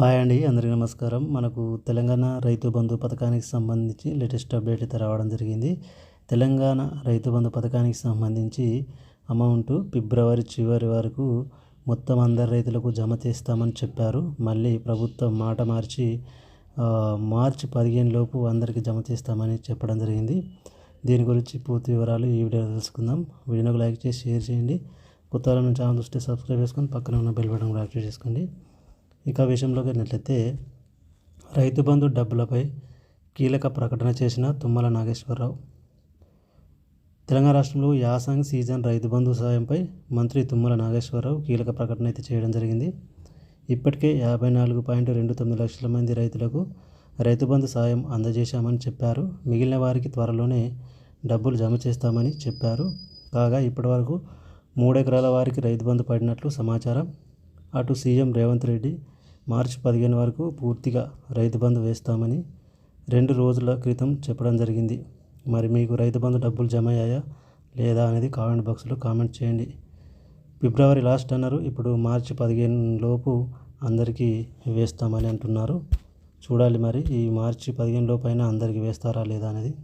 Hi అండి అందరికీ నమస్కారం. మనకు తెలంగాణ రైతు బంధు పథకానికి సంబంధించి లేటెస్ట్ అప్డేట్ అయితే రావడం జరిగింది. తెలంగాణ రైతు బంధు పథకానికి సంబంధించి అమౌంట్ ఫిబ్రవరి చివరి వరకు మొత్తం అందరి రైతులకు జమ చేస్తామని చెప్పారు. మళ్ళీ ప్రభుత్వం మాట మార్చి మార్చి పదిహేను లోపు అందరికీ జమ చేస్తామని చెప్పడం జరిగింది. దీని గురించి పూర్తి వివరాలు ఈ వీడియో తెలుసుకుందాం. వీడియోకి లైక్ చేసి షేర్ చేయండి. కొత్త వాళ్ళని ఛానల్ చూస్తే సబ్స్క్రైబ్ చేసుకొని పక్కన ఉన్న బెల్ బటన్ యాక్టివేట్ చేసుకోండి. ఇక విషయంలోకి వెళ్ళినట్లయితే రైతు బంధు డబ్బులపై కీలక ప్రకటన చేసిన తుమ్మల నాగేశ్వరరావు. తెలంగాణ రాష్ట్రంలో యాసంగ్ సీజన్ రైతు బంధు సాయంపై మంత్రి తుమ్మల నాగేశ్వరరావు కీలక ప్రకటన అయితే చేయడం జరిగింది. ఇప్పటికే యాభై నాలుగు పాయింట్ రెండు తొమ్మిది లక్షల మంది రైతులకు రైతు బంధు సాయం అందజేశామని చెప్పారు. మిగిలిన వారికి త్వరలోనే డబ్బులు జమ చేస్తామని చెప్పారు. కాగా ఇప్పటివరకు మూడెకరాల వారికి రైతు బంధు పడినట్లు సమాచారం. అటు సీఎం రేవంత్ రెడ్డి మార్చి పదిహేను వరకు పూర్తిగా రైతు బంధు వేస్తామని రెండు రోజుల క్రితం చెప్పడం జరిగింది. మరి మీకు రైతు బంధు డబ్బులు జమ అయ్యాయా లేదా అనేది కామెంట్ బాక్స్లో కామెంట్ చేయండి. ఫిబ్రవరి లాస్ట్ అన్నారు. ఇప్పుడు మార్చి పదిహేను లోపు అందరికీ వేస్తామని అంటున్నారు. చూడాలి మరి ఈ మార్చి పదిహేను లోపు అయినా అందరికీ వేస్తారా లేదా అనేది.